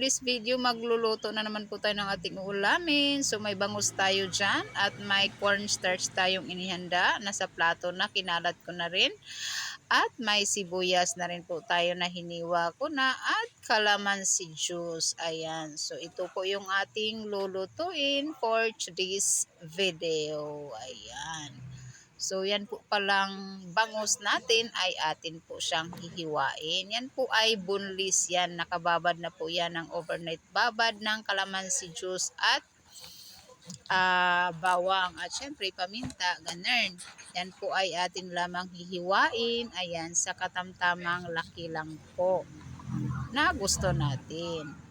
this video, magluluto na naman po tayo ng ating ulamin. So may bangus tayo dyan at may cornstarch tayong inihanda. Nasa plato na, kinalat ko na rin. At may sibuyas na rin po tayo na hiniwa ko na at calamansi juice. Ayan. So ito po yung ating lulutuin for today's video. Ayan. So yan po palang bangus natin ay atin po siyang hihiwain. Yan po ay bunlis yan. Nakababad na po yan ng overnight babad ng calamansi juice at ah, bawang at syempre paminta, ganun. Yan po ay atin lamang hihiwain. Ayan, sa katamtamang laki lang po na gusto natin.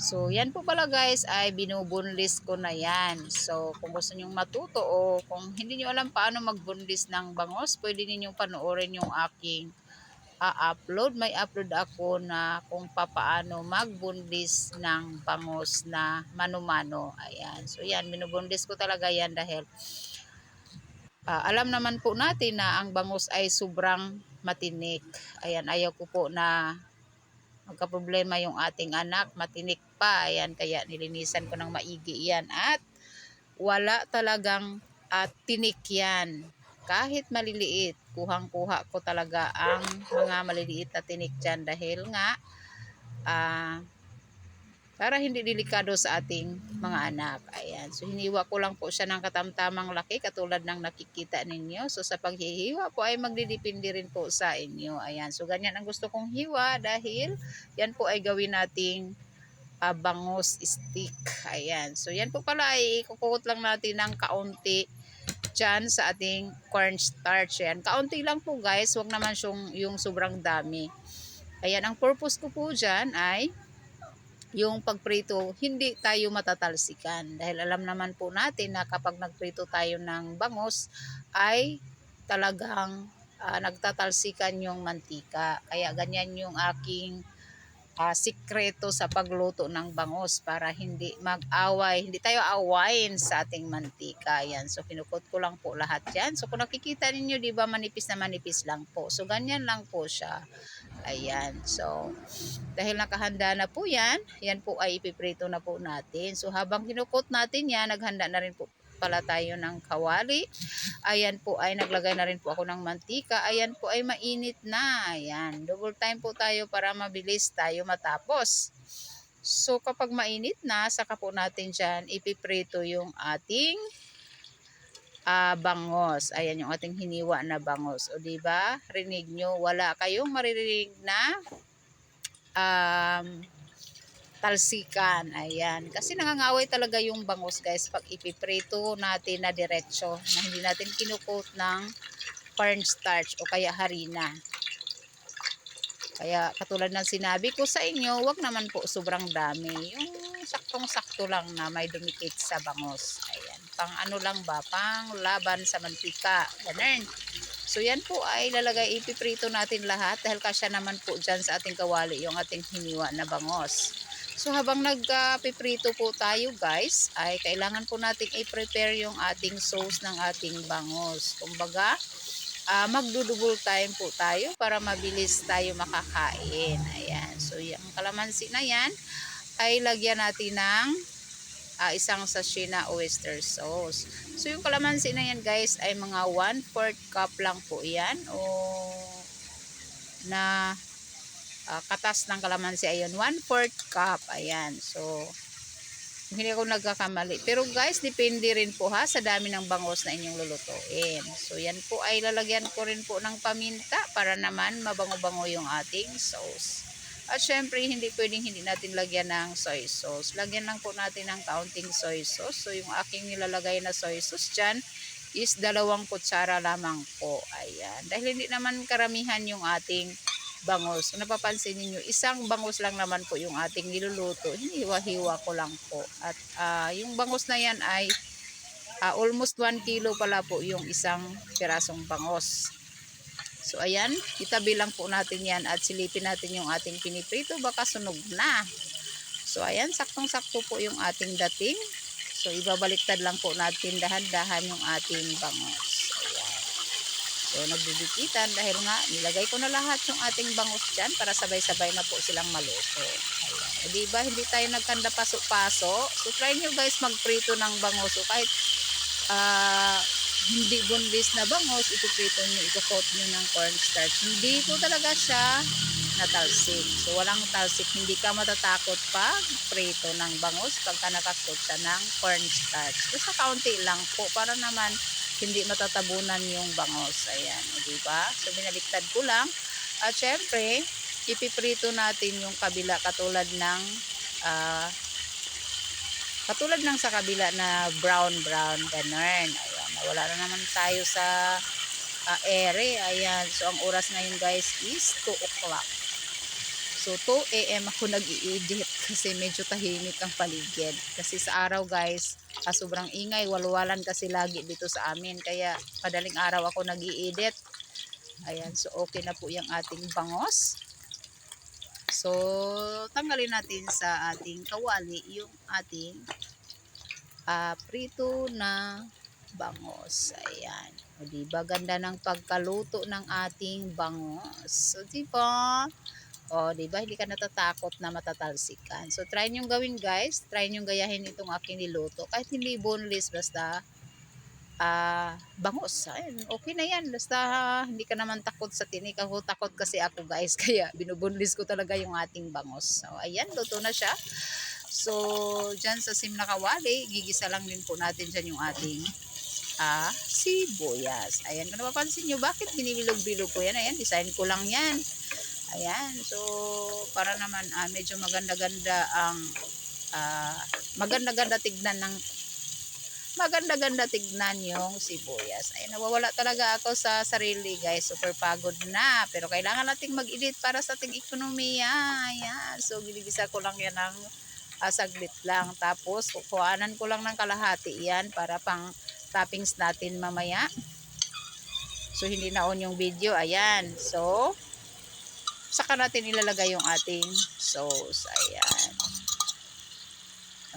So, yan po pala guys ay binubunlis ko na yan. So, kung gusto nyong matuto o kung hindi nyo alam paano magbunlis ng bangos, pwede ninyong panoorin yung aking a-upload. May upload ako na kung papaano magbunlis ng bangos na mano-mano. Ayan. So, yan. Binubunlis ko talaga yan dahil ah, alam naman po natin na ang bangus ay sobrang matinik. Ayan. Ayaw ko po na magka-problema yung ating anak, matinik pa, ayan, kaya nilinisan ko ng maigi yan, at wala talagang at tinik yan. Kahit maliliit, kuhang-kuha ko talaga ang mga maliliit na tinik dyan dahil nga, ah, para hindi delikado sa ating mga anak. Ayan. So, hiniwa ko lang po siya ng katamtamang laki katulad ng nakikita ninyo. So, sa paghihiwa po ay magdidepende rin po sa inyo. Ayan. So, ganyan ang gusto kong hiwa dahil yan po ay gawin nating uh, stick. Ayan. So, yan po pala ay kukukot lang natin ng kaunti dyan sa ating cornstarch. Ayan. Kaunti lang po guys. Huwag naman yung, yung sobrang dami. Ayan. Ang purpose ko po dyan ay yung pagprito, hindi tayo matatalsikan. Dahil alam naman po natin na kapag nagprito tayo ng bangus, ay talagang uh, nagtatalsikan yung mantika. Kaya ganyan yung aking uh, sikreto sa pagluto ng bangus para hindi mag-away, hindi tayo awayin sa ating mantika. Yan. So, kinukot ko lang po lahat yan. So, kung nakikita ninyo, di ba, manipis na manipis lang po. So, ganyan lang po siya. Ayan. So, dahil nakahanda na po yan, yan po ay ipiprito na po natin. So, habang kinukot natin yan, naghanda na rin po pala tayo ng kawali. Ayan po ay naglagay na rin po ako ng mantika. Ayan po ay mainit na. Ayan. Double time po tayo para mabilis tayo matapos. So kapag mainit na, saka po natin dyan ipiprito yung ating uh, bangos. Ayan yung ating hiniwa na bangos. O ba? Rinig nyo, wala kayong maririnig na um, talsikan. Ayan. Kasi nangangaway talaga yung bangus guys pag ipiprito natin na diretso na hindi natin kinukot ng cornstarch o kaya harina. Kaya katulad ng sinabi ko sa inyo, wag naman po sobrang dami. Yung saktong-sakto lang na may dumikit sa bangus. Ayan. Pang ano lang ba? Pang laban sa mantika. Ganun. So yan po ay lalagay ipiprito natin lahat dahil kasya naman po dyan sa ating kawali yung ating hiniwa na bangos. So habang nagpiprito po tayo guys, ay kailangan po nating i-prepare yung ating sauce ng ating bangus. Kumbaga, uh, magdudubol time po tayo para mabilis tayo makakain. Ayan. So yung kalamansi na yan, ay lagyan natin ng uh, isang sachet na oyster sauce. So yung kalamansi na yan guys ay mga 1/4 cup lang po yan o na uh, katas ng kalamansi ayun 1/4 cup ayan. So hindi ako nagkakamali. Pero guys depende rin po ha sa dami ng bangos na inyong lulutuin. So yan po ay lalagyan ko rin po ng paminta para naman mabango-bango yung ating sauce. At syempre hindi pwedeng hindi natin lagyan ng soy sauce. Lagyan lang po natin ng kaunting soy sauce. So yung aking nilalagay na soy sauce dyan is dalawang kutsara lamang po. Ayan. Dahil hindi naman karamihan yung ating bangus. Kung napapansin niyo isang bangus lang naman po yung ating niluluto. Hiniwa-hiwa ko lang po. At uh, yung bangus na yan ay uh, almost 1 kilo pala po yung isang pirasong bangus. So ayan, itabi lang po natin yan at silipin natin yung ating piniprito. Baka sunog na. So ayan, saktong-sakto po yung ating dating. So ibabaliktad lang po natin dahan-dahan yung ating bangus. So, nagbibikitan dahil nga nilagay ko na lahat yung ating bangus dyan para sabay-sabay na po silang maluto. Ayan. O, diba, hindi tayo nagkanda paso-paso. So, try nyo guys magprito ng bangus. So, kahit ah, hindi bunlis na bangus, ipiprito nyo, ikukot nyo ng cornstarch. Hindi po talaga siya natalsik. So, walang talsik. Hindi ka matatakot pag prito ng bangus pagka nakakot siya ng cornstarch. Basta kaunti lang po para naman hindi matatabunan yung bangos. Ayan, o diba? So, binaliktad ko lang. At syempre, ipiprito natin yung kabila katulad ng ah, katulad ng sa kabila na brown brown ganun. Ayan, nawala na naman tayo sa ah, ere. Ayan, so ang oras ngayon guys is 2 o'clock. So 2 a.m. ako nag-i-edit kasi medyo tahimik ang paligid. Kasi sa araw guys, ah, sobrang ingay, walwalan kasi lagi dito sa amin. Kaya madaling araw ako nag-i-edit. Ayan, so okay na po yung ating bangos. So, tanggalin natin sa ating kawali yung ating ah, prito na bangos. Ayan. O, diba? Ganda ng pagkaluto ng ating bangos. So, diba? O, diba? Hindi ka natatakot na matatalsikan. So, try nyo gawin guys. Try nyo gayahin itong aking niluto. Kahit hindi boneless, basta ah bangos. Ayun, okay na yan. Basta hindi ka naman takot sa tinik. Ako takot kasi ako guys. Kaya binubunlis ko talaga yung ating bangos. So, ayan, luto na siya. So, dyan sa sim na kawali, gigisa lang din po natin dyan yung ating ah, sibuyas. Ayan, kung napapansin nyo, bakit binibilog-bilog ko yan? Ayan, design ko lang yan. Ayan, so, para naman ah, medyo maganda-ganda ang ah, maganda-ganda tignan ng maganda-ganda tignan yung sibuyas. Ay, nawawala talaga ako sa sarili, guys. Super pagod na. Pero kailangan nating mag-edit para sa ating ekonomiya. Ayan. So, giligisa ko lang yan ng ah, saglit lang. Tapos, kukuhanan ko lang ng kalahati yan para pang toppings natin mamaya. So, hindi na on yung video. Ayan. So, saka natin ilalagay yung ating sauce. Ayan.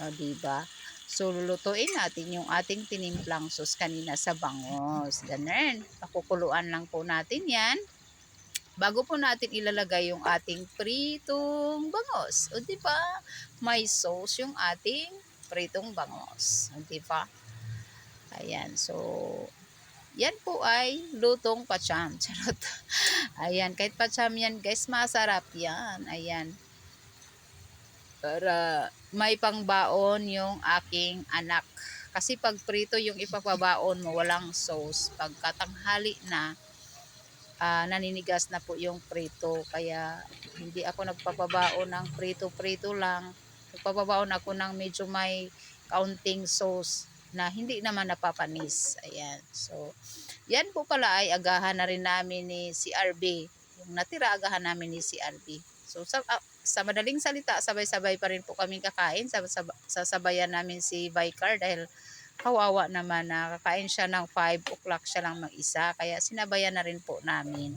O, diba? So, lulutuin natin yung ating tinimplang sauce kanina sa bangos. Ganun. Pakukuluan lang po natin yan. Bago po natin ilalagay yung ating pritong bangos. O, di ba? May sauce yung ating pritong bangos. O, di ba? Ayan. So, yan po ay lutong pacham. Charot. Ayan. Kahit pacham yan, guys, masarap yan. Ayan para may pangbaon yung aking anak. Kasi pag prito yung ipapabaon mo, walang sauce. Pagkatanghali na, ah, naninigas na po yung prito. Kaya hindi ako nagpapabaon ng prito-prito lang. Nagpapabaon ako ng medyo may kaunting sauce na hindi naman napapanis. Ayan. So, yan po pala ay agahan na rin namin ni si RB. Yung natira agahan namin ni si RB. So, sa, ah, sa madaling salita, sabay-sabay pa rin po kami kakain. Sa, sa, sasabayan namin si Vicar dahil kawawa naman na kakain siya ng 5 o'clock siya lang mag-isa. Kaya sinabayan na rin po namin.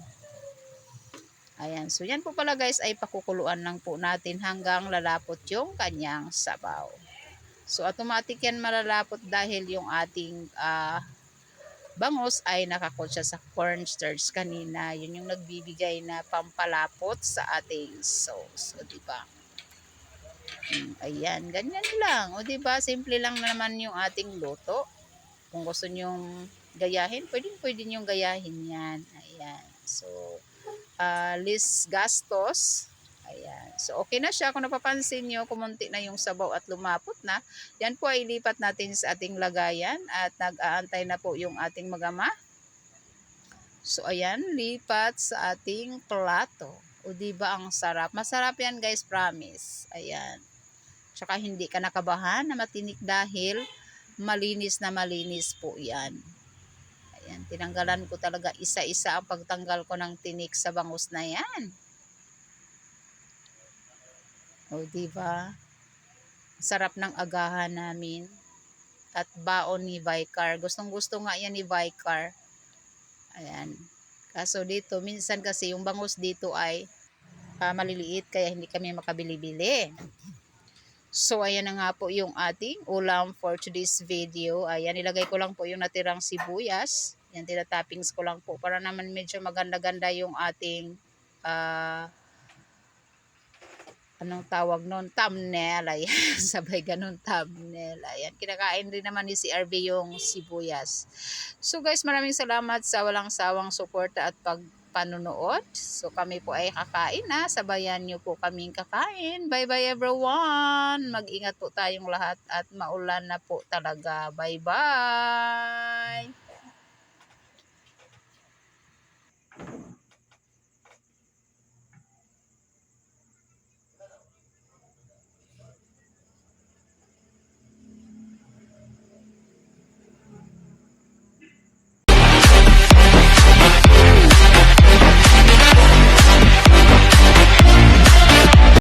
Ayan. So, yan po pala guys ay pakukuluan lang po natin hanggang lalapot yung kanyang sabaw. So, automatic yan malalapot dahil yung ating ah, bangos ay nakakot siya sa cornstarch kanina. Yun yung nagbibigay na pampalapot sa ating sauce. O, diba? Mm, ayan, ganyan lang. O, diba? Simple lang naman yung ating luto. Kung gusto nyong gayahin, pwede pwede nyong gayahin yan. Ayan. So, uh, less gastos. Ayan. So, okay na siya. Kung napapansin nyo, kumunti na yung sabaw at lumapot na. Yan po ay lipat natin sa ating lagayan at nag-aantay na po yung ating magama. So, ayan, lipat sa ating plato. O, di ba ang sarap? Masarap yan, guys, promise. Ayan. Tsaka hindi ka nakabahan na matinik dahil malinis na malinis po yan. Ayan, tinanggalan ko talaga isa-isa ang pagtanggal ko ng tinik sa bangus na yan. O, di ba? Sarap ng agahan namin. At baon ni Vicar. Gustong gusto nga yan ni Vicar. Ayan. Kaso dito, minsan kasi yung bangus dito ay ah, maliliit kaya hindi kami makabili-bili. So, ayan na nga po yung ating ulam for today's video. Ayan, ilagay ko lang po yung natirang sibuyas. Yan, tinatoppings ko lang po para naman medyo maganda-ganda yung ating ah anong tawag nun? Thumbnail. Ayan, sabay ganun thumbnail. Ayan, kinakain rin naman ni si RB yung sibuyas. So guys, maraming salamat sa walang sawang suporta at pagpanunood. So kami po ay kakain na. Sabayan nyo po kaming kakain. Bye-bye everyone. Mag-ingat po tayong lahat at maulan na po talaga. Bye-bye.